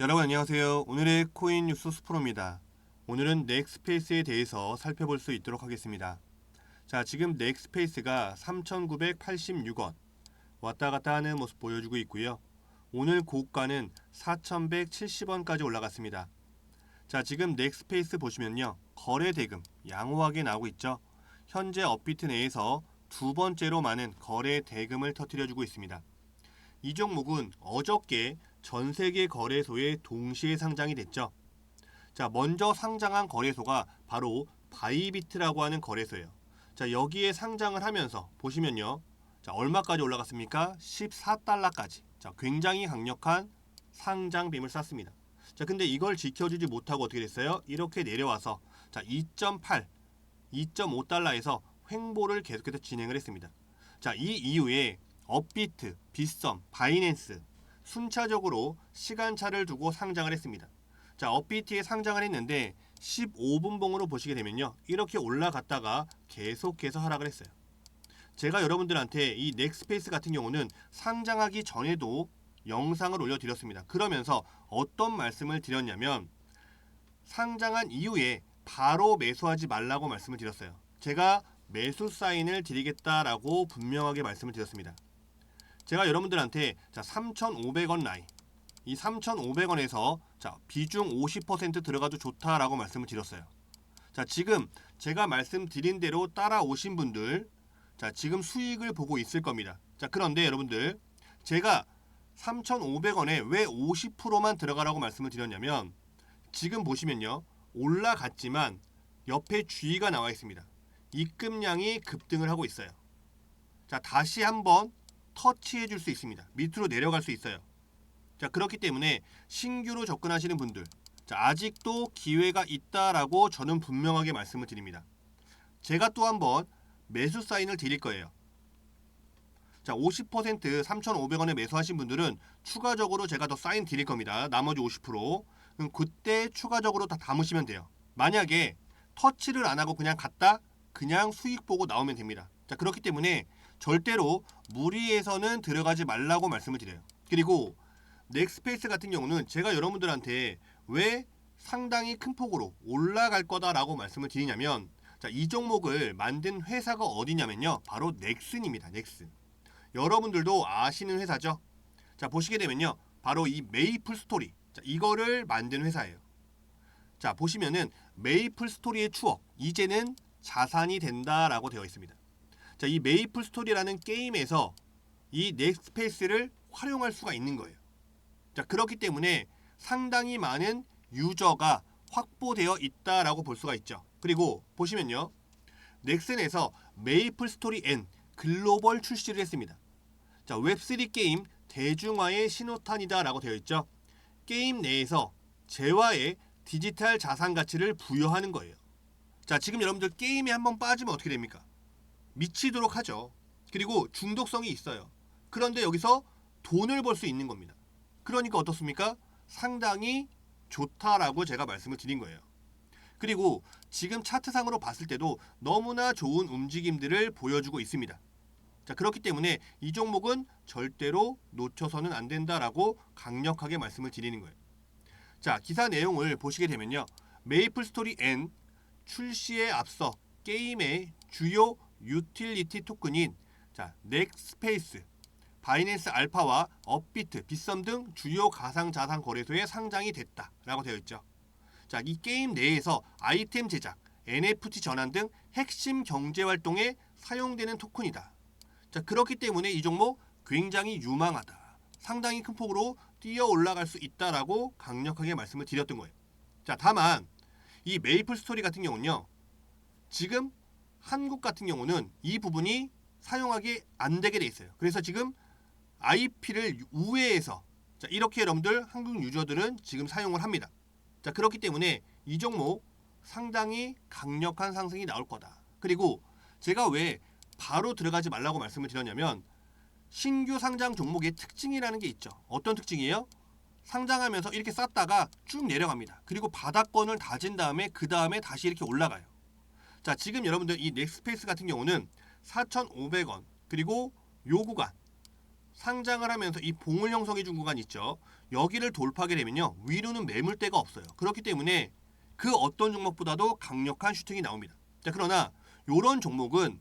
여러분 안녕하세요. 오늘의 코인 뉴스 스프로입니다. 오늘은 넥스페이스에 대해서 살펴볼 수 있도록 하겠습니다. 자, 지금 넥스페이스가 3,986원 왔다 갔다 하는 모습 보여주고 있고요. 오늘 고가는 4,170원까지 올라갔습니다. 자, 지금 넥스페이스 보시면요. 거래 대금 양호하게 나오고 있죠. 현재 업비트 내에서 두 번째로 많은 거래 대금을 터뜨려 주고 있습니다. 이 종목은 어저께 전 세계 거래소에 동시에 상장이 됐죠. 자, 먼저 상장한 거래소가 바로 바이비트라고 하는 거래소예요. 자, 여기에 상장을 하면서 보시면요. 자, 얼마까지 올라갔습니까? 14달러까지. 자, 굉장히 강력한 상장 빔을 쐈습니다. 자, 근데 이걸 지켜주지 못하고 어떻게 됐어요? 이렇게 내려와서 자, 2.8, 2.5달러에서 횡보를 계속해서 진행을 했습니다. 자, 이 이후에 업비트, 빗썸, 바이낸스 순차적으로 시간차를 두고 상장을 했습니다. 자, 업비트에 상장을 했는데 15분봉으로 보시게 되면요. 이렇게 올라갔다가 계속해서 하락을 했어요. 제가 여러분들한테 이 넥스페이스 같은 경우는 상장하기 전에도 영상을 올려드렸습니다. 그러면서 어떤 말씀을 드렸냐면 상장한 이후에 바로 매수하지 말라고 말씀을 드렸어요. 제가 매수 사인을 드리겠다라고 분명하게 말씀을 드렸습니다. 제가 여러분들한테 자 3,500원 라인 이 3,500원에서 자 비중 50% 들어가도 좋다라고 말씀을 드렸어요. 자 지금 제가 말씀드린 대로 따라오신 분들 자 지금 수익을 보고 있을 겁니다. 자 그런데 여러분들 제가 3,500원에 왜 50%만 들어가라고 말씀을 드렸냐면 지금 보시면요 올라갔지만 옆에 주의가 나와 있습니다. 입금량이 급등을 하고 있어요. 자 다시 한번 터치해 줄 수 있습니다. 밑으로 내려갈 수 있어요. 자, 그렇기 때문에 신규로 접근하시는 분들, 자, 아직도 기회가 있다라고 저는 분명하게 말씀을 드립니다. 제가 또 한번 매수 사인을 드릴 거예요. 자, 50% 3,500원에 매수하신 분들은 추가적으로 제가 더 사인 드릴 겁니다. 나머지 50%. 그럼 그때 추가적으로 다 담으시면 돼요. 만약에 터치를 안 하고 그냥 갔다 그냥 수익 보고 나오면 됩니다. 자, 그렇기 때문에 절대로 무리해서는 들어가지 말라고 말씀을 드려요. 그리고 넥스페이스 같은 경우는 제가 여러분들한테 왜 상당히 큰 폭으로 올라갈 거다라고 말씀을 드리냐면 자, 이 종목을 만든 회사가 어디냐면요. 바로 넥슨입니다. 넥슨. 여러분들도 아시는 회사죠. 자, 보시게 되면요. 바로 이 메이플 스토리. 자, 이거를 만든 회사예요. 자, 보시면은 메이플 스토리의 추억. 이제는 자산이 된다라고 되어 있습니다. 자, 이 메이플 스토리라는 게임에서 이 넥스페이스를 활용할 수가 있는 거예요. 자, 그렇기 때문에 상당히 많은 유저가 확보되어 있다라고 볼 수가 있죠. 그리고 보시면요. 넥슨에서 메이플 스토리 N 글로벌 출시를 했습니다. 자, 웹3 게임 대중화의 신호탄이다라고 되어 있죠. 게임 내에서 재화의 디지털 자산 가치를 부여하는 거예요. 자, 지금 여러분들 게임에 한번 빠지면 어떻게 됩니까? 미치도록 하죠. 그리고 중독성이 있어요. 그런데 여기서 돈을 벌 수 있는 겁니다. 그러니까 어떻습니까? 상당히 좋다라고 제가 말씀을 드린 거예요. 그리고 지금 차트상으로 봤을 때도 너무나 좋은 움직임들을 보여주고 있습니다. 자, 그렇기 때문에 이 종목은 절대로 놓쳐서는 안 된다라고 강력하게 말씀을 드리는 거예요. 자, 기사 내용을 보시게 되면요. 메이플 스토리 N 출시에 앞서 게임의 주요 유틸리티 토큰인 자, 넥스페이스, 바이낸스 알파와 업비트, 빗썸 등 주요 가상 자산 거래소에 상장이 됐다라고 되어 있죠. 자, 이 게임 내에서 아이템 제작, NFT 전환 등 핵심 경제 활동에 사용되는 토큰이다. 자, 그렇기 때문에 이 종목 굉장히 유망하다. 상당히 큰 폭으로 뛰어 올라갈 수 있다라고 강력하게 말씀을 드렸던 거예요. 자, 다만 이 메이플 스토리 같은 경우는요. 지금 한국 같은 경우는 이 부분이 사용하기 안 되게 돼 있어요. 그래서 지금 IP를 우회해서 자, 이렇게 여러분들 한국 유저들은 지금 사용을 합니다. 자, 그렇기 때문에 이 종목 상당히 강력한 상승이 나올 거다. 그리고 제가 왜 바로 들어가지 말라고 말씀을 드렸냐면 신규 상장 종목의 특징이라는 게 있죠. 어떤 특징이에요? 상장하면서 이렇게 쌌다가 쭉 내려갑니다. 그리고 바닥권을 다진 다음에 그 다음에 다시 이렇게 올라가요. 자, 지금 여러분들 이 넥스페이스 같은 경우는 4,500원 그리고 요 구간 상장을 하면서 이 봉을 형성해 준 구간 있죠. 여기를 돌파하게 되면요. 위로는 매물대가 없어요. 그렇기 때문에 그 어떤 종목보다도 강력한 슈팅이 나옵니다. 자, 그러나 이런 종목은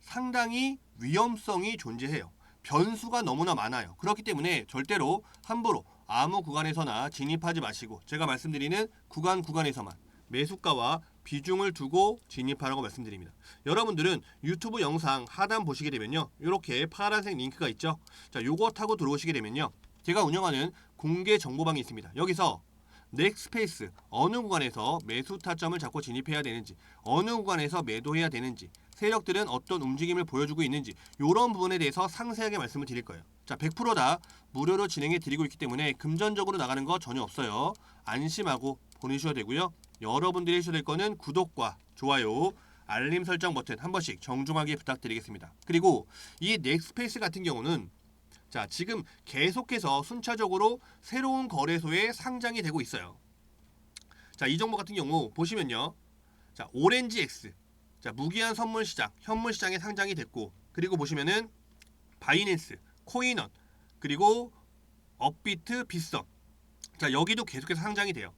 상당히 위험성이 존재해요. 변수가 너무나 많아요. 그렇기 때문에 절대로 함부로 아무 구간에서나 진입하지 마시고 제가 말씀드리는 구간 구간에서만 매수가와 비중을 두고 진입하라고 말씀드립니다. 여러분들은 유튜브 영상 하단 보시게 되면요. 이렇게 파란색 링크가 있죠. 자, 요거 타고 들어오시게 되면요. 제가 운영하는 공개 정보방이 있습니다. 여기서 넥스페이스 어느 구간에서 매수 타점을 잡고 진입해야 되는지 어느 구간에서 매도해야 되는지 세력들은 어떤 움직임을 보여주고 있는지 이런 부분에 대해서 상세하게 말씀을 드릴 거예요. 자, 100%다 무료로 진행해 드리고 있기 때문에 금전적으로 나가는 거 전혀 없어요. 안심하고 보내주셔야 되고요. 여러분들이 해주셔야 될 거는 구독과 좋아요, 알림 설정 버튼 한 번씩 정중하게 부탁드리겠습니다. 그리고 이 넥스페이스 같은 경우는 자, 지금 계속해서 순차적으로 새로운 거래소에 상장이 되고 있어요. 자, 이 종목 같은 경우 보시면요. 자, 오렌지 X. 자, 무기한 선물 시장, 현물 시장에 상장이 됐고 그리고 보시면은 바이낸스, 코인원, 그리고 업비트, 빗썸. 자, 여기도 계속해서 상장이 돼요.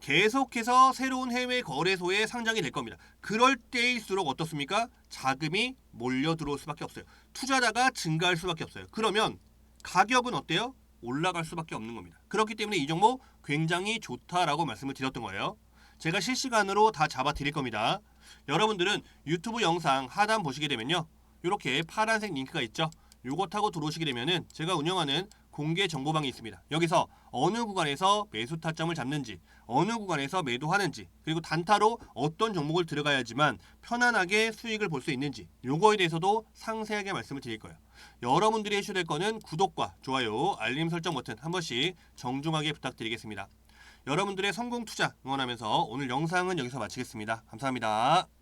계속해서 새로운 해외 거래소에 상장이 될 겁니다. 그럴 때일수록 어떻습니까? 자금이 몰려 들어올 수밖에 없어요. 투자자가 증가할 수밖에 없어요. 그러면 가격은 어때요? 올라갈 수밖에 없는 겁니다. 그렇기 때문에 이 종목 굉장히 좋다라고 말씀을 드렸던 거예요. 제가 실시간으로 다 잡아 드릴 겁니다. 여러분들은 유튜브 영상 하단 보시게 되면요. 이렇게 파란색 링크가 있죠. 요거 타고 들어오시게 되면은 제가 운영하는 공개 정보방이 있습니다. 여기서 어느 구간에서 매수 타점을 잡는지, 어느 구간에서 매도하는지, 그리고 단타로 어떤 종목을 들어가야지만 편안하게 수익을 볼 수 있는지, 요거에 대해서도 상세하게 말씀을 드릴 거예요. 여러분들이 해주셔야 될 거는 구독과 좋아요, 알림 설정 버튼 한 번씩 정중하게 부탁드리겠습니다. 여러분들의 성공 투자 응원하면서 오늘 영상은 여기서 마치겠습니다. 감사합니다.